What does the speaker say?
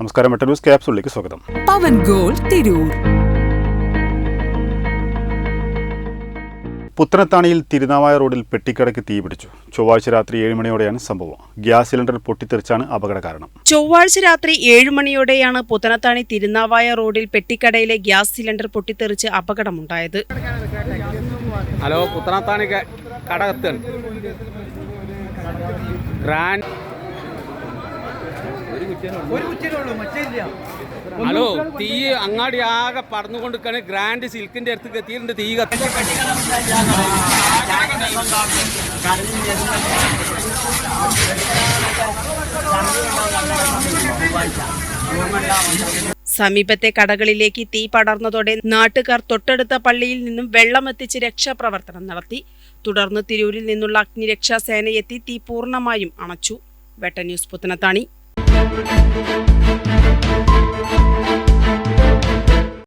നമസ്കാരം മെട്ട ന്യൂസ് ക്യാപ്സുള്ളിലേക്ക് സ്വാഗതം. പവൻ ഗോൾ തിരൂർ. പുത്തനത്താണിയിൽ തിരുനാവായ റോഡിൽ പെട്ടിക്കടയ്ക്ക് തീപിടിച്ചു ചൊവ്വാഴ്ച രാത്രി ഏഴ് മണിയോടെയാണ് സംഭവം. ഗ്യാസ് സിലിണ്ടർ പൊട്ടിത്തെറിച്ചാണ് അപകട കാരണം ചൊവ്വാഴ്ച രാത്രി ഏഴ് മണിയോടെയാണ് പുത്തനത്താണി തിരുനാവായ റോഡിൽ പെട്ടിക്കടയിലെ ഗ്യാസ് സിലിണ്ടർ പൊട്ടിത്തെറിച്ച് അപകടമുണ്ടായത്. ഹലോ പുത്തനത്താണി കടകത്താണ് ഗ്രാൻഡ് ഹലോ തീ അങ്ങാടി ആകെ പറന്നുകൊണ്ടിരിക്കാണ്. ഗ്രാൻഡ് സിൽക്കിന്റെ അടുത്ത് എത്തിയിട്ടുണ്ട് തീ കത്തി. സമീപത്തെ കടകളിലേക്ക് തീ പടർന്നതോടെ നാട്ടുകാർ തൊട്ടടുത്ത പള്ളിയിൽ നിന്നും വെള്ളമെത്തിച്ച് രക്ഷാപ്രവർത്തനം നടത്തി. തുടർന്ന് തിരൂരിൽ നിന്നുള്ള അഗ്നിരക്ഷാ സേനയെത്തി തീ പൂർണമായും അണച്ചു. വെട്ട ന്യൂസ് പുത്തനത്താണി.